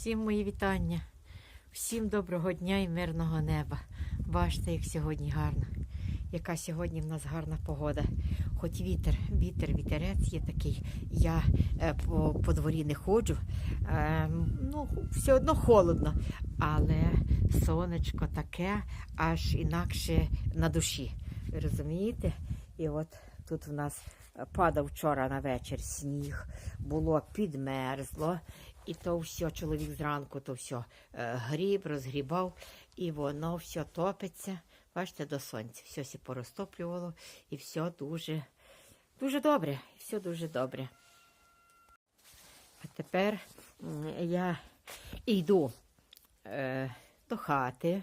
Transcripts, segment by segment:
Всім мої вітання, всім доброго дня і мирного неба. Бачите, як сьогодні гарно. Яка сьогодні в нас гарна погода. Хоч вітер, вітер, вітерець є такий. Я е, по, по дворі не ходжу. Е, ну, все одно холодно, але сонечко таке, аж інакше на душі. Розумієте? І от тут в нас падав вчора на вечір сніг, було підмерзло. І то все, чоловік зранку то все гріб, розгрібав, і воно все топиться. Бачите, до сонця. Все сі порозтоплювало, і все дуже, дуже добре. Все дуже добре. А тепер я йду е, до хати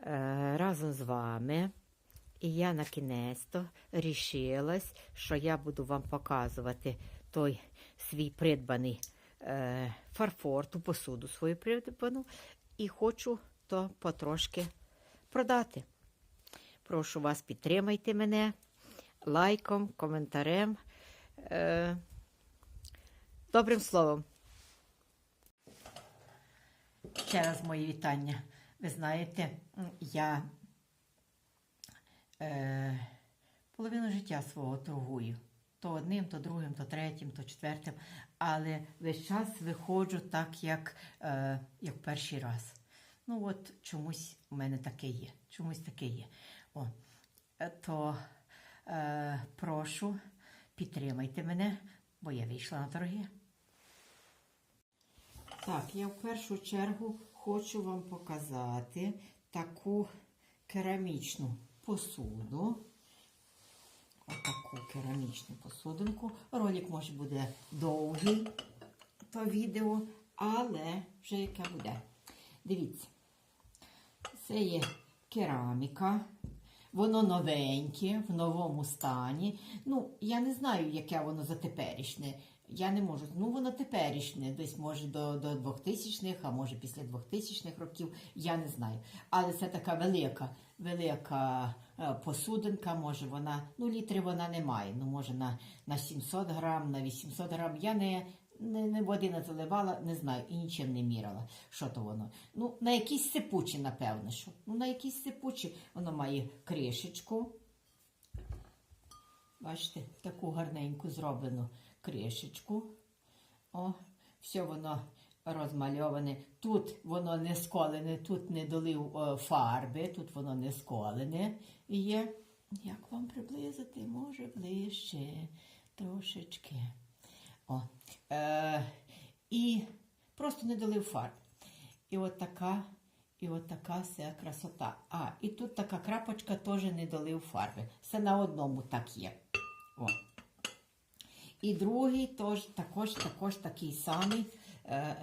е, разом з вами. І я на кінець-то рішилась, що я буду вам показувати той свій придбаний фарфор, ту посуду свою придбану, і хочу то потрошки продати. Прошу вас, підтримайте мене лайком, коментарем, е, добрим словом. Ще раз мої вітання. Ви знаєте, я е, половину життя свого торгую. То одним, то другим, то третім, то четвертим. Але весь час виходжу так, як, е, як перший раз. Ну от чомусь у мене таке є. Чомусь таке є. О, е, то е, прошу, підтримайте мене, бо я вийшла на торги. Так, я в першу чергу хочу вам показати таку керамічну посуду. Отаку керамічну посудинку. Ролик може буде довгий, то відео, але вже яке буде. Дивіться, це є кераміка. Воно новеньке, в новому стані. Ну, я не знаю, яке воно за теперішнє. Я не можу. Ну, воно теперішнє, десь може до, до 2000-х, а може після 2000-х років, я не знаю. Але це така велика, велика е, посудинка, може вона, ну, літри вона не має. Ну, може на, на 700 грам, на 800 грам. Я не, не, не води не заливала, не знаю, і нічим не міряла, що то воно. Ну, на якісь сипучі, напевно, що. Ну, на якісь сипучі воно має кришечку. Бачите, таку гарненьку зроблену кришечку. О, все воно розмальоване. Тут воно не сколене, тут не долив фарби, тут воно не сколене є. Як вам приблизити? Може ближче трошечки. О, е, і просто не долив фарб. І от така, і от така вся красота. А, і тут така крапочка теж не долив фарби. Все на одному так є. О. І другий тож, також, також такий самий е,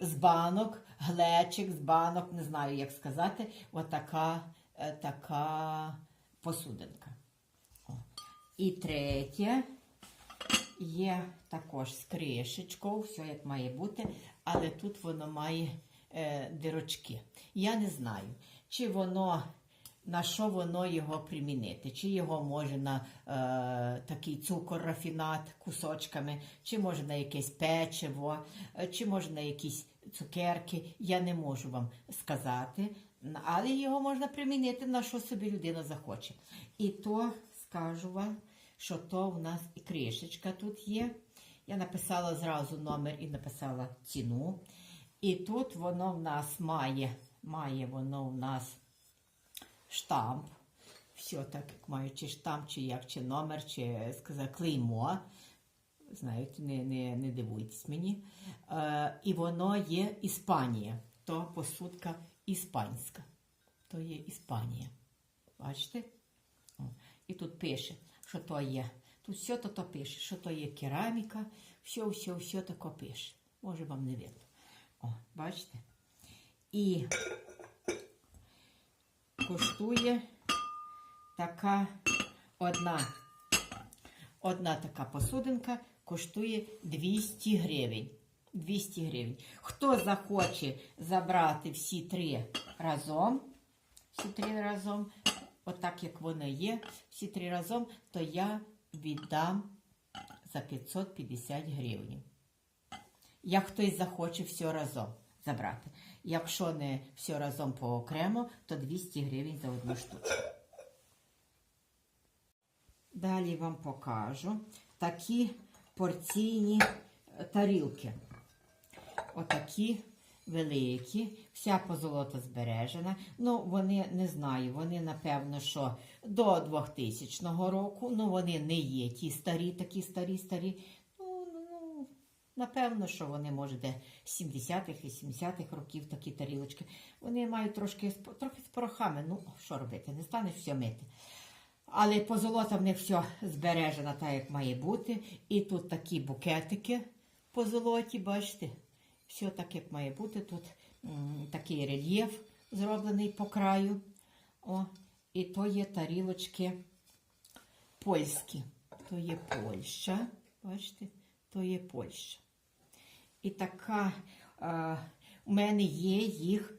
з банок, глечик з банок, не знаю, як сказати, отака е, така посудинка. О. І третє є також з кришечкою, все як має бути, але тут воно має е, дирочки. Я не знаю, чи воно. На що воно його примінити? Чи його може на е, такий цукор рафінат кусочками, чи може на якесь печиво, е, чи може на якісь цукерки. Я не можу вам сказати, але його можна примінити на що собі людина захоче. І то скажу вам, що то у нас і кришечка тут є. Я написала зразу номер і написала ціну. І тут воно в нас має, має воно в нас штамп. Все так, як маю, чи штамп, чи як, чи номер, чи сказати, клеймо. Знаєте, не не, не дивуйтесь мені. Е, і воно є Іспанія. То посудка іспанська. То є Іспанія. Бачите? І тут пише, що то є. Тут все то, то пише, що то є кераміка, все, все, все тако пише. Може вам не видно. О, бачите? І коштує така одна, одна така посудинка коштує 200 гривень. 200 гривень. Хто захоче забрати всі три разом, всі три разом, отак як вони є, всі три разом, то я віддам за 550 гривень. як хтось захоче все разом забрати. Якщо не все разом поокремо, то 200 гривень за одну штуку. Далі вам покажу такі порційні е, тарілки. Отакі великі, вся позолота збережена. Ну, вони не знаю, вони напевно, що до 2000 року, ну вони не є ті старі, такі старі, старі. Ну, ну, ну, напевно, що вони, може, де 70-х, 80-х років такі тарілочки. Вони мають трошки, трохи з порохами. Ну, що робити, не станеш все мити. Але позолота в них все збережена так, як має бути. І тут такі букетики позолоті, бачите? Все так, як має бути. Тут такий рельєф зроблений по краю. О, і то є тарілочки польські. То є Польща. Бачите, то є Польща. І така е, у мене є їх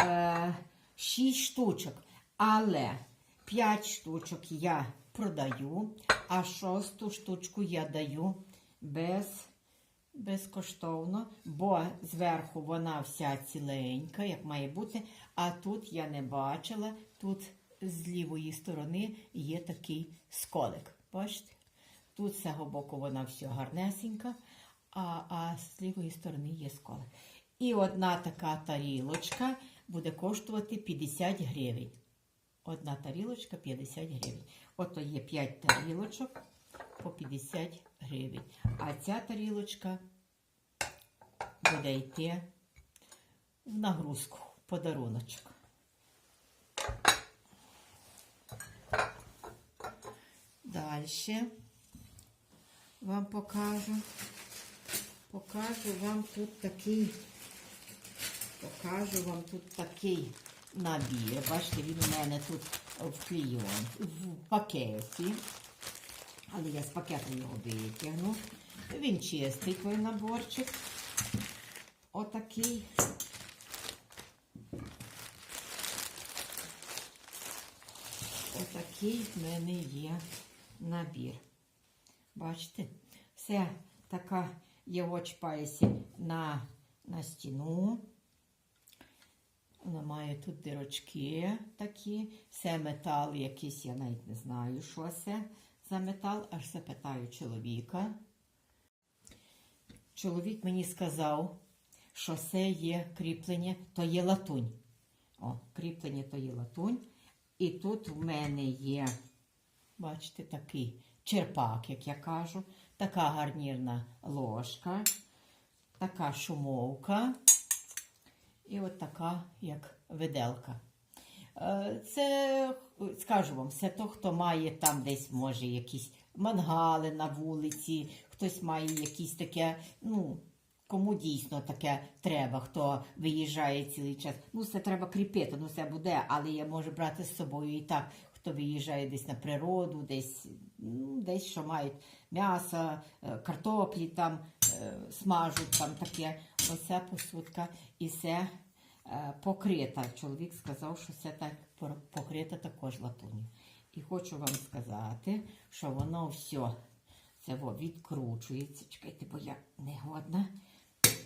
е, 6 штучок. Але 5 штучок я продаю, а шосту штучку я даю без, безкоштовно, бо зверху вона вся ціленька, як має бути. А тут я не бачила, тут з лівої сторони є такий сколик. Бачите? Тут з цього боку вона все гарнесенька, а, а з лівої сторони є сколик. І одна така тарілочка буде коштувати 50 гривень. Одна тарілочка 50 гривень. Ото є 5 тарілочок по 50 гривень. А ця тарілочка буде йти в нагрузку, в подаруночок. Далі вам покажу. Покажу вам тут такий, покажу вам тут такий набір. Бачите, він у мене тут в клійон, в пакеті. Але я з пакету його витягну. Він чистий той наборчик. Отакий. Отакий в мене є набір. Бачите? Все така його чіпається на, на стіну. Вона має тут дирочки такі. Це метал якийсь, я навіть не знаю, що це за метал, аж запитаю чоловіка. Чоловік мені сказав, що це є кріплення, то є латунь. О, кріплення то є латунь. І тут в мене є, бачите, такий черпак, як я кажу, така гарнірна ложка, така шумовка і от така, як виделка. Е, Це, скажу вам, це то, хто має там десь, може, якісь мангали на вулиці, хтось має якісь таке, ну, кому дійсно таке треба, хто виїжджає цілий час. Ну, це треба кріпити, ну це буде, але я можу брати з собою і так, хто виїжджає десь на природу, десь, десь що мають м'ясо, е, картоплі там е, смажуть, там таке. Оце посудка і це е, покрита. Чоловік сказав, що це так покрита також латунью. І хочу вам сказати, що воно все це відкручується. Чекайте, бо я не годна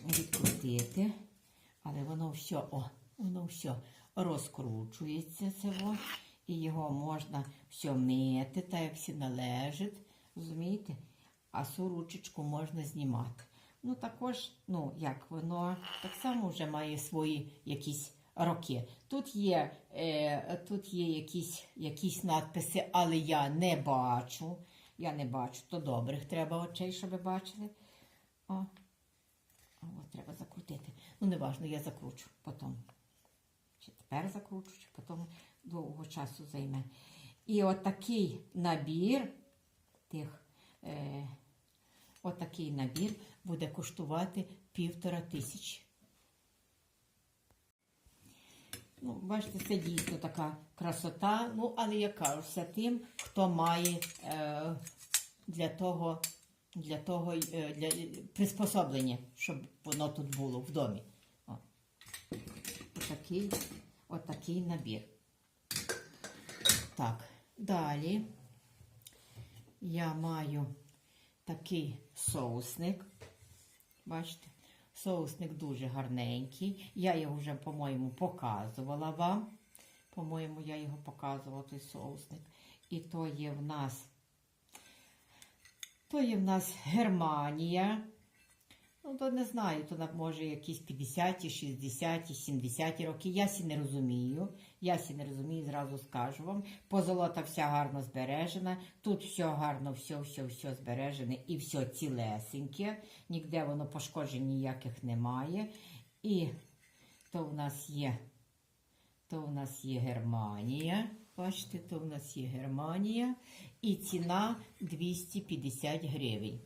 відкрутити. Але воно все, о, воно все розкручується. Це во, і його можна все мити, так як всі належить. Розумієте? А цю ручечку можна знімати. Ну, також, ну, як воно так само вже має свої якісь роки. Тут є, е, тут є якісь, якісь надписи, але я не бачу. Я не бачу, то добрих треба очей, щоб ви бачили. О, О треба закрутити. Ну, не важно, я закручу потім. Чи тепер закручу, чи потім довго часу займе. І отакий набір тих. Е, Отакий набір буде коштувати півтора тисячі. Ну, бачите, це дійсно така красота. Ну, але я кажу, все тим, хто має е, для того, для того е, для, приспособлення, щоб воно тут було в домі. О. Отакий, отакий набір. Так, далі я маю такий соусник. Бачите, Соусник дуже гарненький. Я його вже, по-моєму, показувала вам. По-моєму, я його показувала, той соусник. І то є в нас. То є в нас Германія. Ну, то не знаю, то може якісь 50, 60, 70 роки. Я сі не розумію. Я сі не розумію, зразу скажу вам. Позолота вся гарно збережена. Тут все гарно, все, все, все збережене і все цілесеньке. Ніде воно пошкоджень ніяких немає. І то в нас є, то в нас є Германія. Бачите, то в нас є Германія. І ціна 250 гривень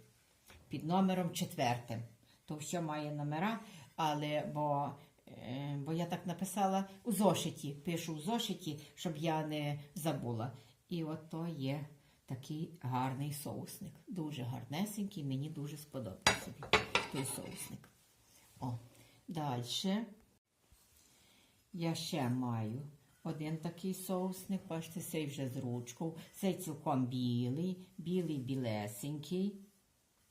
під номером четвертим. То все має номера, але бо, е, бо я так написала у зошиті, пишу у зошиті, щоб я не забула. І от то є такий гарний соусник. Дуже гарнесенький, мені дуже сподобався той соусник. О, далі я ще маю один такий соусник, бачите, цей вже з ручкою. Цей цілком білий, білий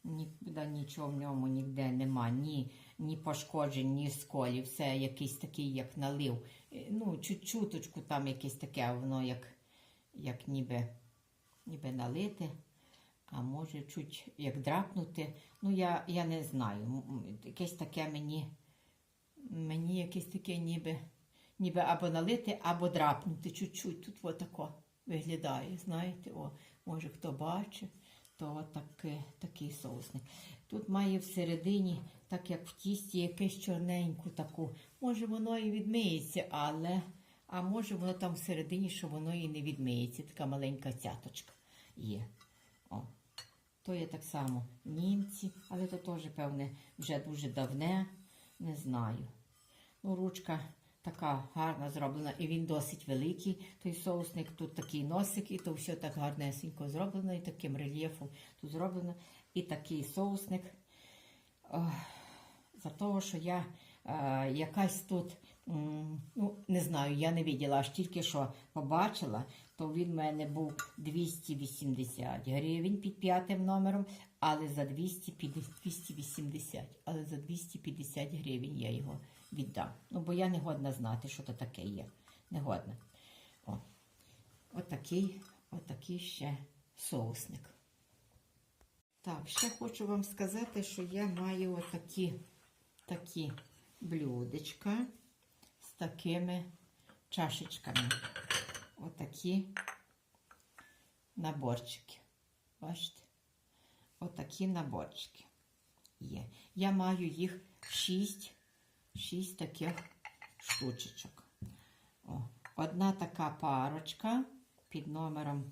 Ніде нічого в ньому ніде нема, ні, ні пошкоджень, ні сколів. Все якийсь такий, як налив. Е, Ну, чуть-чуточку там якесь таке, воно як, як ніби, ніби налите. А може чуть як драпнути. Ну, я, я не знаю. Якесь таке мені, мені якесь таке ніби, ніби або налити, або драпнути чуть-чуть. Тут отако виглядає, знаєте, о, може хто бачив, то таке, такий соусник. Тут має всередині, так як в тісті, якесь чорненьку таку. Може воно і відмиється, але, а може воно там всередині, що воно і не відмиється. Така маленька цяточка є. О. То є так само німці, але то теж, певне, вже дуже давне, не знаю. Ну, ручка така гарна зроблена, і він досить великий. Той соусник, тут такий носик, і то все так гарнесенько зроблено, і таким рельєфом тут зроблено. І такий соусник. За того, що я е, якась тут, ну, не знаю, я не виділа, аж тільки що побачила, то він в мене був 280 гривень під п'ятим номером, але за 250, 280, але за 250 гривень я його віддам. Ну, бо я не годна знати, що то таке є. Не годна. О. Отакий, отакий ще соусник. Так, ще хочу вам сказати, що я маю отакі такі блюдечка з такими чашечками. Отакі наборчики. Бачите? Отакі наборчики є. Я маю їх 6, 6 таких штучечок. О, одна така парочка під номером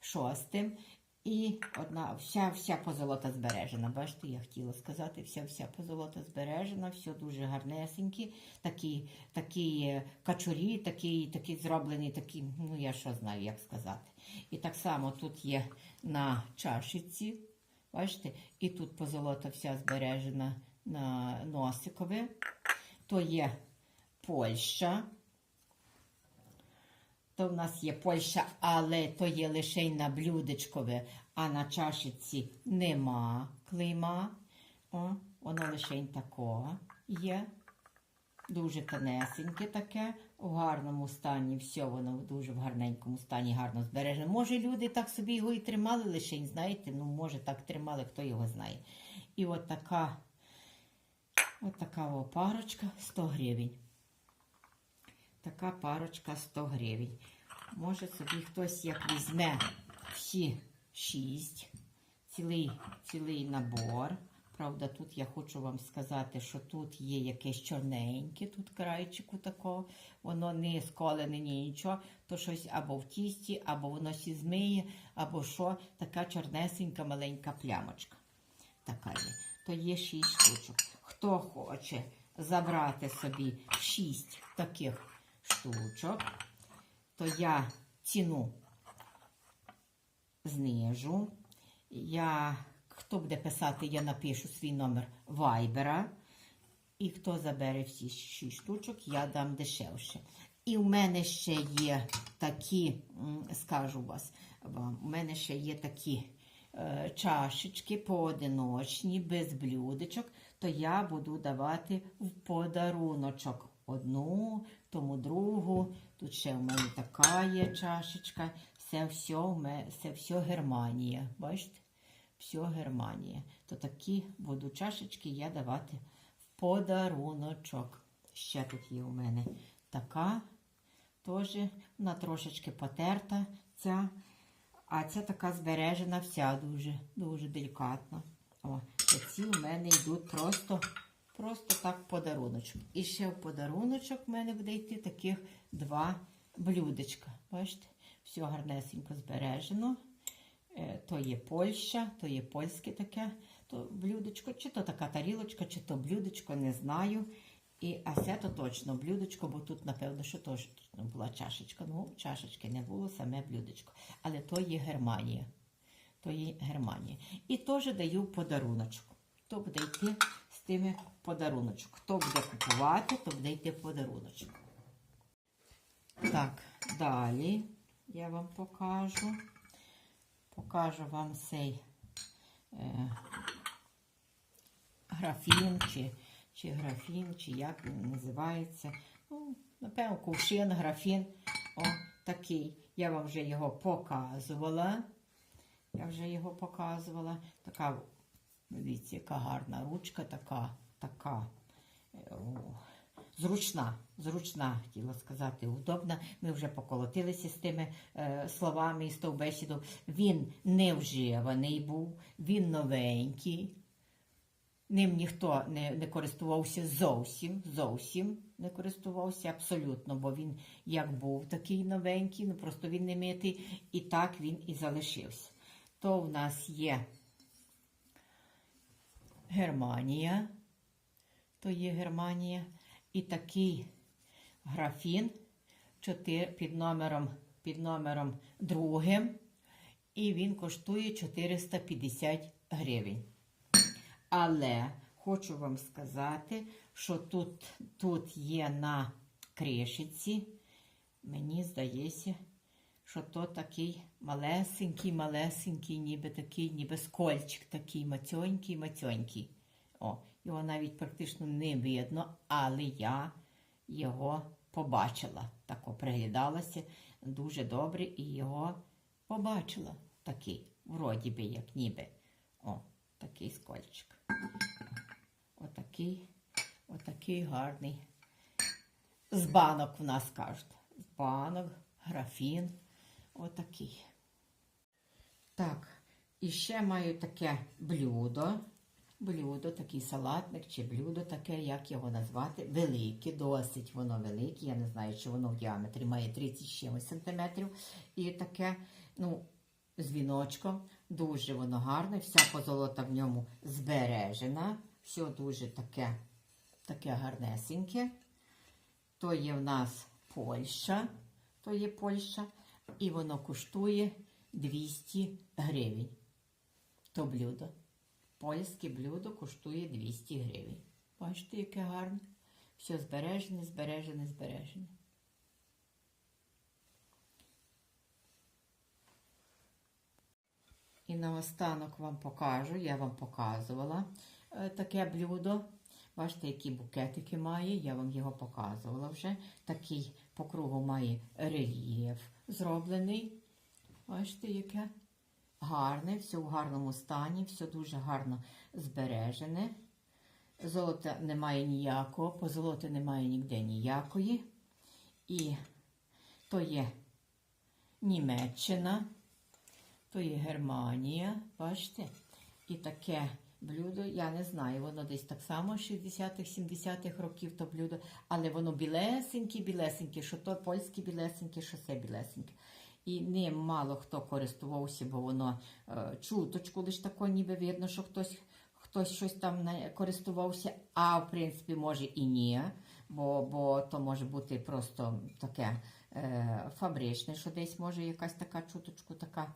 шостим. І одна, вся, вся позолота збережена. Бачите, я хотіла сказати, вся вся позолота збережена, все дуже гарнесенькі, такі, такі качурі, такі, такі зроблені, такі, ну я що знаю, як сказати. І так само тут є на чашиці, бачите, і тут позолота вся збережена на носикове. То є Польща. То в нас є Польща, але то є лише на блюдечкове, а на чашиці нема клейма. О, воно лише тако є. Дуже тонесеньке таке, у гарному стані, все воно в дуже в гарненькому стані, гарно збережено. Може, люди так собі його і тримали лише, знаєте, ну може так тримали, хто його знає. І от така, от така о, парочка 100 гривень. Така парочка 100 гривень. Може собі хтось як візьме всі шість, цілий, цілий набор. Правда, тут я хочу вам сказати, що тут є якесь чорненьке, тут крайчику такого, воно не сколене, ні нічого, то щось або в тісті, або воно сі змиє, або що, така чорнесенька маленька плямочка. Така є. То є шість штучок. Хто хоче забрати собі шість таких штучок, то я ціну знижу. Я, хто буде писати, я напишу свій номер вайбера. І хто забере всі шість штучок, я дам дешевше. І в мене ще є такі, скажу вас, вам, у мене ще є такі е, чашечки поодиночні, без блюдечок. То я буду давати в подаруночок. Одну, тому другу. Тут ще в мене така є чашечка. Це все, це все Германія. Бачите? Все Германія. То такі буду чашечки я давати в подаруночок. Ще тут є у мене така. Теж вона трошечки потерта ця. А ця така збережена вся дуже, дуже делікатно. О, ці у мене йдуть просто, просто так подаруночок. І ще в подаруночок в мене буде йти таких два блюдечка. Бачите? Все гарнесенько збережено. Е, То є Польща, то є польське таке то блюдечко, чи то така тарілочка, чи то блюдечко, не знаю. І, а це то точно блюдечко, бо тут, напевно, що точно була чашечка. Ну, чашечки не було, саме блюдечко. Але то є Германія. То є Германія. І теж даю подаруночок. Хто буде йти з тими подаруночок? Хто буде купувати, то буде йти подаруночок. Так, далі я вам покажу. Покажу вам цей е, графін, чи, чи графін, чи як він називається. Ну, напевно, кувшин, графін. О, такий. Я вам вже його показувала. Я вже його показувала. Така, дивіться, яка гарна ручка, така, така. е, о, Зручна, зручна, хотіла сказати, удобна. Ми вже поколотилися з тими е, словами і з тою бесіду. Він не вживаний був, він новенький. Ним ніхто не, не користувався зовсім, зовсім не користувався абсолютно, бо він як був такий новенький, ну просто він не митий, і так він і залишився. То в нас є? Германія, то є Германія, і такий графін під номером, під номером другим, і він коштує 450 гривень. Але хочу вам сказати, що тут, тут є на кришиці, мені здається, що то такий малесенький, малесенький, ніби такий, ніби скольчик такий мацьонький, мацьонький. О, його навіть практично не видно, але я його побачила. Тако приглядалася дуже добре і його побачила. Такий, вроді би, як ніби. О, такий скольчик. Отакий, отакий гарний. З банок в нас кажуть. З банок, графін. Отакий. Так, і ще маю таке блюдо. Блюдо, такий салатник чи блюдо таке, як його назвати. Велике, досить воно велике. Я не знаю, чи воно в діаметрі має 30 з чимось сантиметрів. І таке, ну, з. Дуже воно гарне, вся позолота в ньому збережена. Все дуже таке, таке гарнесеньке. То є в нас Польща, то є Польща, і воно коштує 200 гривень. То блюдо. Польське блюдо коштує 200 гривень. Бачите, яке гарне. Все збережене, збережене, збережене. І наостанок вам покажу, я вам показувала е, таке блюдо. Бачите, які букетики має, я вам його показувала вже. Такий по кругу має рельєф зроблений. Бачите, яке гарне, все в гарному стані, все дуже гарно збережене. Золота немає ніякого, позолоти немає ніде ніякої. І то є Німеччина. То є Германія, бачите? І таке блюдо, я не знаю, воно десь так само 60-х, 70-х років то блюдо, але воно білесеньке, білесеньке, що то польське білесеньке, що це білесеньке. І ним мало хто користувався, бо воно е, чуточку лише тако, ніби видно, що хтось, хтось щось там користувався, а в принципі може і ні, бо, бо то може бути просто таке е, фабричне, що десь може якась така чуточку, така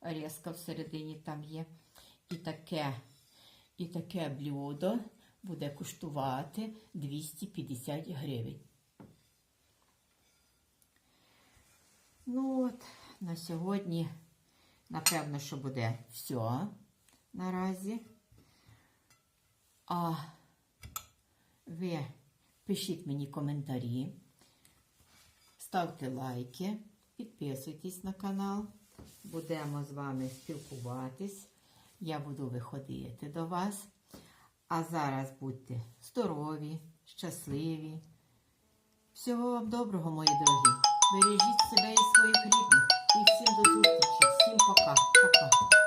різка всередині там є. І таке, і таке блюдо буде коштувати 250 гривень. Ну от, на сьогодні, напевно, що буде все наразі. А ви пишіть мені коментарі, ставте лайки, підписуйтесь на канал. Будемо з вами спілкуватись я буду виходити до вас. А зараз будьте здорові, щасливі. Всього вам доброго, мої дорогі. Бережіть себе і своїх рідних. І всім до зустрічі, всім пока, пока.